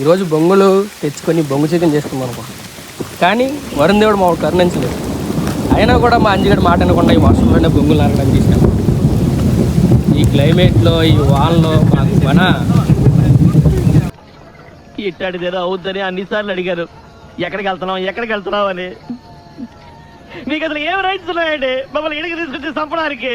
ఈరోజు బొంగులు తెచ్చుకొని బొంగు చికెన్ చేసుకుందాం అనుకో. కానీ వరుణ్ దేవుడు మా కరుణించలేదు. అయినా కూడా మా అంజిగడ మాట అనకుండా ఈ వర్షంలోనే బొంగులు ఆడడం తీసుకెళ్ళాం ఈ క్లైమేట్లో ఈ వాన్లో మాకు మన ఇట్టాడిదేదో అవుద్దని అన్నిసార్లు అడిగారు. ఎక్కడికి వెళ్తున్నాం ఎక్కడికి వెళ్తున్నాం అని. మీకు అసలు ఏం రైట్స్ ఉన్నాయండి? మమ్మల్ని ఇడికి తీసుకొచ్చి చంపడానికి.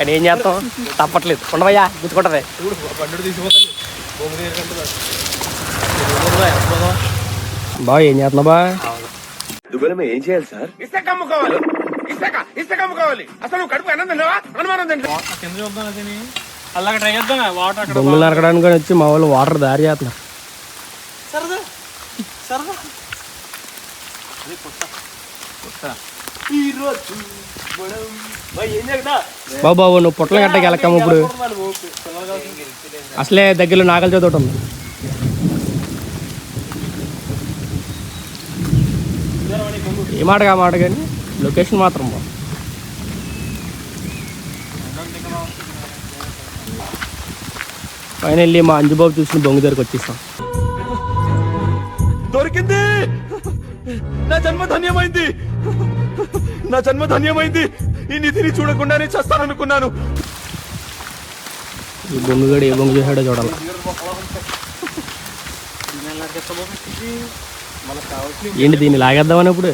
కానీ ఏం చేస్తాం? తప్పట్లేదు. ఉండవయ్యా గుర్తుకుంటది బా ఏం చేస్తున్నావు బా? దుబ్బలమే ఏం చేయాలి సార్? ఇసుక అమ్ముకోవాలి. ఇసుక ఇసుక అమ్ముకోవాలి. అసలు కడుపు అనుమానం తింటా కింద చూద్దాం అతని అలాగ ట్రై చేద్దాం వాటర్ అక్కడ బొంగులు నరకడానికి కూడా వచ్చి మా వాళ్ళు వాటర్ దారి చేస్తున్నారు. సరదా? సరదా? బాబు బాబు నువ్వు పుట్టల గట్టకి వెళ్ళకమ్మ ఇప్పుడు. అసలే దగ్గరలో నాగల చోటు ఉంది. ఏ మాటగా మాట కానీ లొకేషన్ మాత్రం బా పైన వెళ్ళి మా అంజుబాబు చూసిన బొంగు దగ్గరకు వచ్చేసాం దొరికింది! నా జన్మ ధన్యమైంది! నా జన్మ ధన్యమైంది! ఈ నిధిని చూడకుండానే చేస్తాననుకున్నాను. ఈ బొంగు ఏ బొమ్మ చేశాడో చూడాలి. ఏంటి దీన్ని లాగేద్దామని ఇప్పుడు?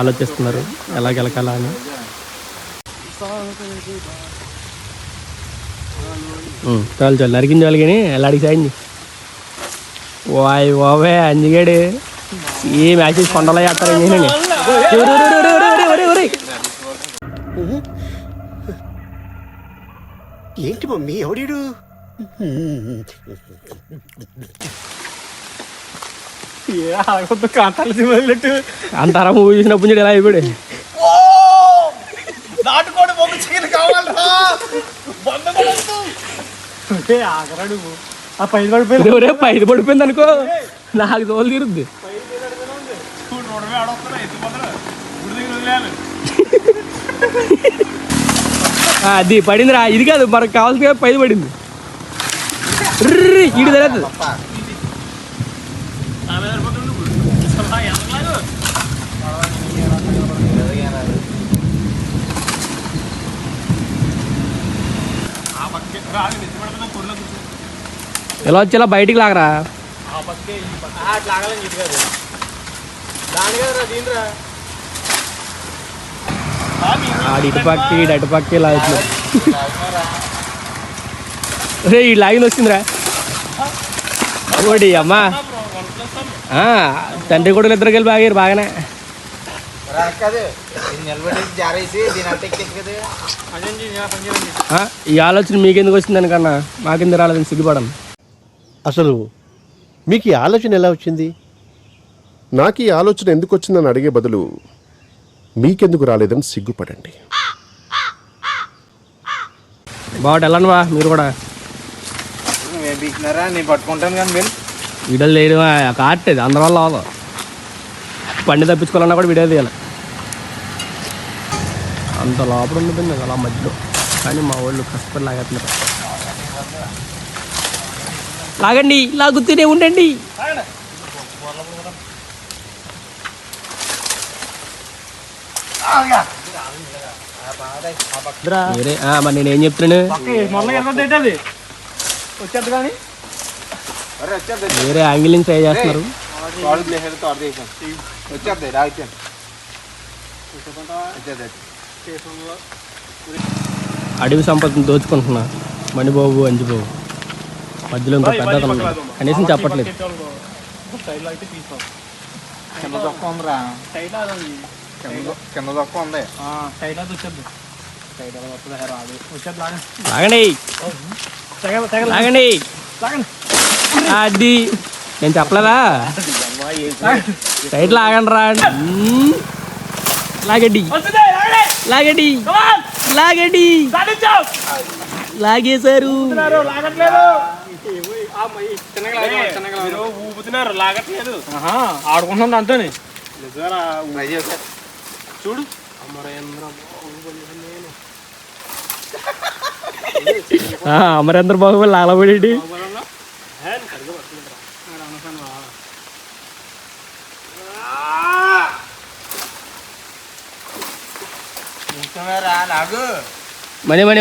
ఆలోచిస్తున్నారు. ఎలా గెలకాలా అని. చాలు చాలు. నరికింది చాలు ఎలా అడిగి సాయండి వాయ్ ఓవే అంజిగాడు. ఏ మ్యాచెస్ కొండలో చేస్తారు ఏంటి మమ్మీ ఎవడీడు? అంతారా మూవీ చూసినప్పుడు చూడు ఎలా అయిపోయాడు. నాటుకోడి బొమ్మ చికెన్ కావాలరా. ఆగరాడు ఆ పైన పడిపోయి ఒరే పైది పడిపోయింది అనుకో. నాకు తోలు తీరుద్ది. అది పడిందిరా ఇది కాదు మనకు కావాల్సిన పైది పడింది. ఈడు తెలియదు. ఎలా వచ్చేలా బయటికి లాగరా? అట్లా ఆగాలని చెప్పి కాదు దాని కదరా దీనిరా. ఆడు ఇటు పక్కి ఈడు అటు పక్కి లాగుతున్నారు రే. ఈ లాగిన వచ్చిందిరా. ఓడి అమ్మా. తండ్రి కొడుకులు ఇద్దరు కలిపి ఆగారు బాగానే. ఈ ఆలోచన మీకెందుకు వచ్చింది కన్నా? మాకెందుకు రాలేదని సిగ్గుపడను. అసలు మీకు ఈ ఆలోచన ఎలా వచ్చింది? నాకు ఈ ఆలోచన ఎందుకు వచ్చిందని అడిగే బదులు మీకెందుకు రాలేదని సిగ్గుపడండి. బాగుంటు వెళ్ళండి బా మీరు కూడా. నువ్వేం బీకినారా నేను పట్టుకుంటాను కానీ మీరు. వీడియోలు చేయడం ఇది అందరి వల్ల అవ్వదు పండి తప్పించుకోవాలన్నా కూడా వీడియో తీయాలి. అంత లోపల ఉంటుంది అలా మధ్యలో. కానీ మా వాళ్ళు కష్టపడి లాగేస్తున్నారు. లాగండి లాగుతూనే ఉండండి. మరి నేను ఏం చెప్తున్నాను? వేరే యాంగిల్ నుంచి ట్రై చేస్తున్నారు. అడవి సంపదను దోచుకుంటున్నా. మణిబాబు అంజిబాబు. మధ్యలో ఇంకో పెద్ద. కనీసం చెప్పట్లేదు. ఉందిరా. కింద ఉంది. అది లాగండి. నేను చెప్పలేదా? సైడ్ లాగండి రా. లాగండి. లాగండి. లాగండి. లాగేశారు. లాగట్లేదు. ఊపుతున్నారు లాగట్లేదు ఆడుకుంటుంది అంతేని చూడు అమరేంద్ర బాబు లాలబడి. రా లాగు మనీ మనీ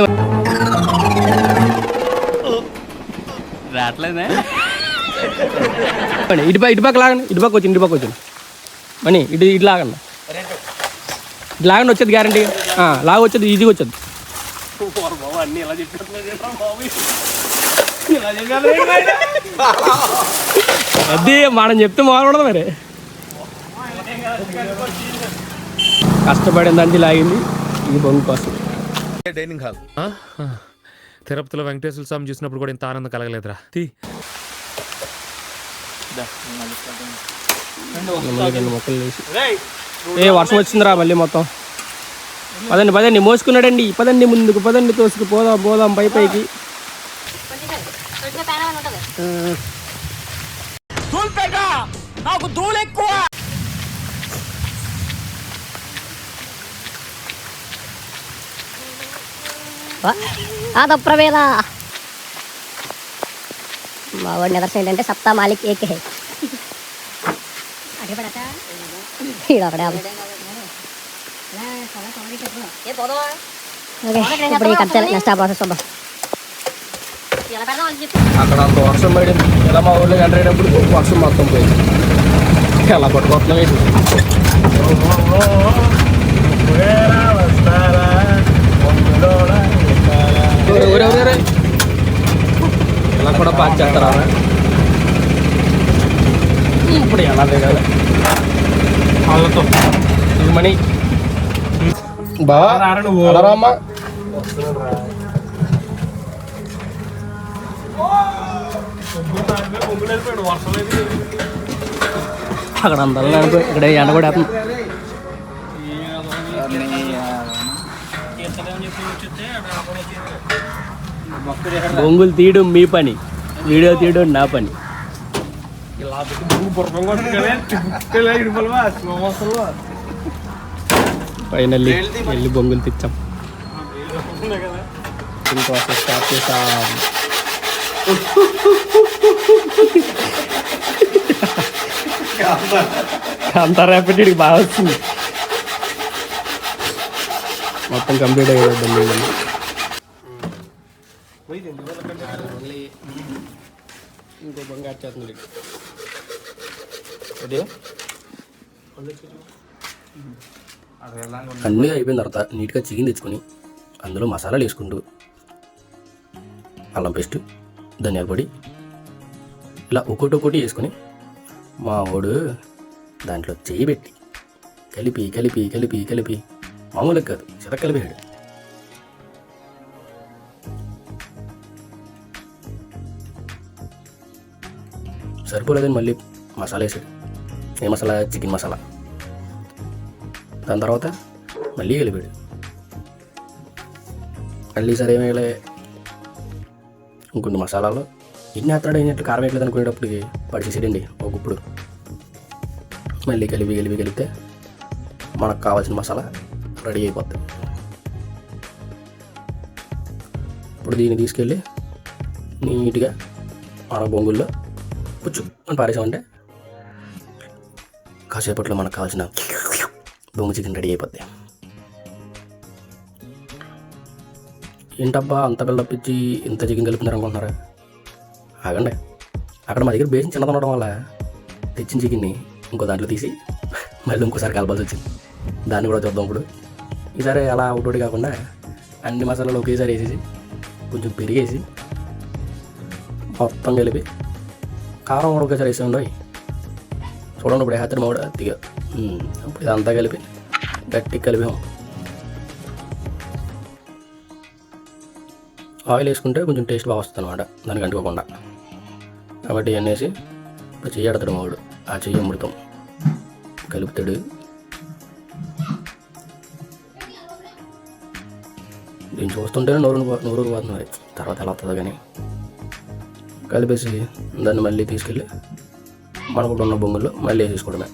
రావట్లేదే? ఇటు ఇటు పక్క లాగండి ఇటు పక్క వచ్చింది ఇటు పక్క వచ్చింది. మనీ ఇటు ఇటు లాగండి. ఇటు లాగండి వచ్చేది గ్యారంటీ లాగ వచ్చేది ఈజీగా వచ్చేది. అది మనం చెప్తే మాట్లాడదు మరి. కష్టపడిందంటే లాగింది ఇది బొంగు కోసం. Dining hall. తిరుపతిలో వెంకటేశ్వర స్వామి చూసినప్పుడు కూడా ఇంత ఆనందం కలగలేదురా. తీ. ఏ వర్షం వచ్చిందిరా మళ్ళీ మొత్తం? పదండి పదండి మోసుకున్నాడండి. పదండి ముందుకు పదండి తోసుకు. పోదాం పోదాం పై పైకి. ఆదప్రవేద. మా వాడి నిదర్శనం ఏంటంటే సప్తా మాలిక్ ఏకే ఇప్పుడు ఈ కట్ చేయాలి. నెక్స్ట్ ఆ ప్రాసెస్ చూద్దాం. అక్కడ అంత వర్షం పడింది. ఇలా మా ఊళ్ళో ఎంటరేటప్పుడు వర్షం మొత్తం పోయింది. అలా పట్టుకోవట్లం ఇలా కూడా పాస్ చేస్తారా ఇప్పుడు ఎలా దిగాలి? వాళ్ళతో మనీ. బావా రామ్మా. అక్కడ అందరం ఇక్కడ ఎండ కూడా బొంగులు తీయడం మీ పని. వీడియో తీయడం నా పని. ఫైనల్లీ వెళ్ళి బొంగులు తెచ్చాం. ప్రాసెస్ స్టార్ట్ చేసాం. అంత ర్యాపిడ్ బాగా వచ్చింది మొత్తం కంప్లీట్ అయ్యేదండి ఇంకో బంగారు చేస్తుంది అన్నీ అయిపోయిన తర్వాత నీట్గా చికెన్ తెచ్చుకొని అందులో మసాలాలు వేసుకుంటూ అల్లం పేస్ట్ ధనియాల పొడి ఇలా ఒకటి ఒకటి వేసుకొని మా వాడు దాంట్లో చేయి పెట్టి కలిపి కలిపి కలిపి కలిపి మామూలుగా కాదు చిత సరిపోలేదని మళ్ళీ మసాలా వేసాడు ఏ మసాలా? చికెన్ మసాలా. దాని తర్వాత మళ్ళీ వెళ్ళిపోయాడు మళ్ళీ సరే ఏమేలే ఇంకొన్ని మసాలాలు. ఎన్ని అత్తాడు అయినట్టు కారం వేయట్లేదు అనుకునేటప్పటికి పడిచేసాడండి ఒక ఇప్పుడు మళ్ళీ కలిపి కలిపి కలిపితే మనకు కావాల్సిన మసాలా రెడీ అయిపోద్ది. ఇప్పుడు దీన్ని తీసుకెళ్ళి నీట్గా మన బొంగుల్లో పుచ్చు అని పారేసామంటే? కాసేపట్లో మనకు కావాల్సిన బొమ్మ చికెన్ రెడీ అయిపోద్ది. ఏంటబ్బా అంత బిల్డప్ ఇచ్చి ఇంత చికెన్ కలుపుతున్నారు అనుకుంటున్నారా? ఆగండి. అక్కడ మా దగ్గర బేసిన్ చిన్నది ఉండడం వల్ల తెచ్చిన చికెన్ని ఇంకో దాంట్లో తీసి మళ్ళీ ఇంకోసారి కలపాల్సి వచ్చింది. దాన్ని కూడా చూద్దాం ఇప్పుడు. ఈసారి అలా ఒకటి కాకుండా అన్ని మసాలాలు ఒకేసారి వేసేసి కొంచెం పెరిగేసి మొత్తం కలిపి కారం ఉడక చేసి ఉండవు చూడండి ఇప్పుడు వేస్తారు మావిడ అతిగా ఇప్పుడు ఇదంతా కలిపి గట్టి కలిపాం ఆయిల్ వేసుకుంటే కొంచెం టేస్ట్ బాగా వస్తుంది అనమాట దానికి అంటుకోకుండా కాబట్టి ఇవన్నీ వేసి చెయ్యి ఆడతాడు మావాడు ఆ చెయ్యి అమృతం కలుపుతాడు దీన్ని చూస్తుంటేనే నోరు నోరు పోతుంది తర్వాత ఎలా వస్తుందో కానీ కలిపేసి దాన్ని మళ్ళీ తీసుకెళ్ళి మనకు ఉన్న బొంగుల్లో మళ్ళీ వేసేసుకోవడమే.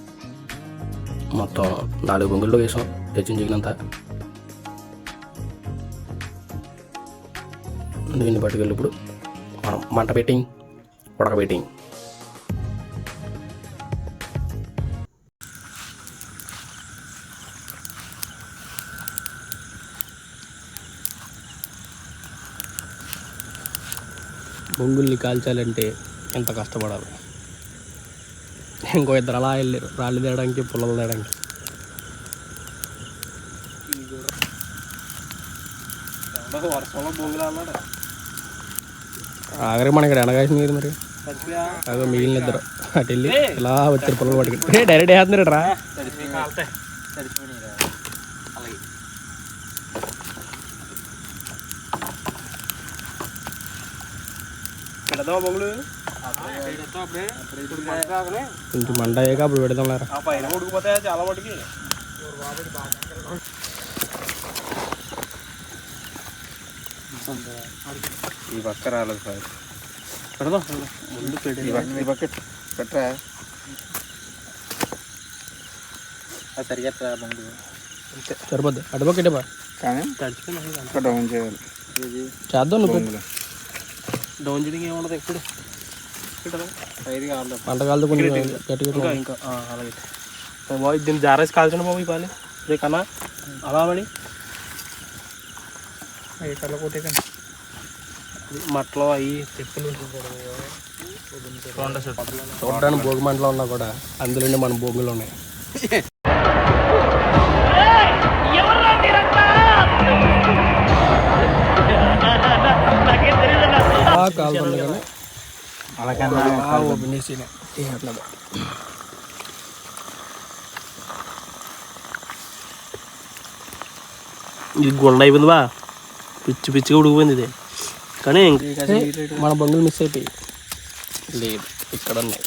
మొత్తం నాలుగు బొంగుల్లో వేసాం తెచ్చిన చికెన్ అంతా దీన్ని పట్టుకెళ్ళి ఇప్పుడు మనం మంట పెట్టింగ్ ఉడకబెట్టింగ్ బొంగుల్ని కాల్చాలంటే ఎంత కష్టపడాలి? ఇంకో ఇద్దరు అలా వెళ్ళారు రాళ్ళు తేయడానికి పుల్లలు తేయడానికి ఆఖరి మన ఇక్కడ ఎనగాల్సింది కదా మరి? అదో మిగిలిన ఇద్దరు. అటు వెళ్ళి ఇలా వచ్చారు పుల్లలు పట్టుకుని. డైరెక్ట్ వేస్తున్నారు రా పెడదామా బొంగులు కొంచెం మంట అయ్యాక అప్పుడు పెడదాం లేరా ఆ పైన ఉడికిపోతే చాలా మటుకి? ఈ పక్క రాలేదు సార్. పెడదాం. ముందు పెట్టి. ఈ పక్క పెట్టరా? అది సరిగా బండి సరిపోద్ది. అటుపక్క ఇటే బా కానీ చేద్దాం నువ్వు. డౌన్ చేయడం ఏముండదు ఎప్పుడు. మంట కాలతో కొంచెం గట్టిగా ఇంకా ఇంకా ఆ, అలాగే. బాబు దీన్ని జారేసి కాల్చండి బాబు ఈ పాలి రే కన్నా. అలా పడి అవి కళ్ళ అవి చెప్పులు చూడడానికి భోగి మంటలో ఉన్నా కూడా అందులోనే మన భోగులు ఉన్నాయి. ఇది గుండ అయిపోయింది బా. పిచ్చి పిచ్చిగా ఉడికిపోయింది ఇది. కానీ మన బంగులు మిస్ అయిపోయి లేదు ఇక్కడ ఉన్నాయి.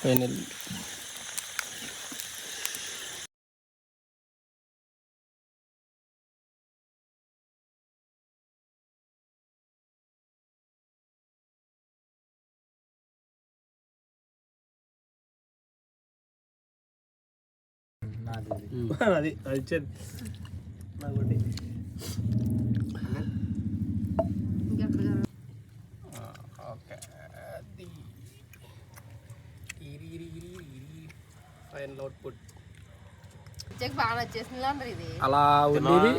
ఫైనల్ అది. అది. ఇచ్చేది నాకు ఒకటి. ఫైనల్ అవుట్పుట్ బాగా నచ్చేసింది అందరు ఇది. అలా ఉండేది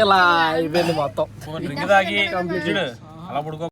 ఇలా అయిపోయింది మొత్తం. డ్రింక్ తాగి చూడు అలా పడుకో.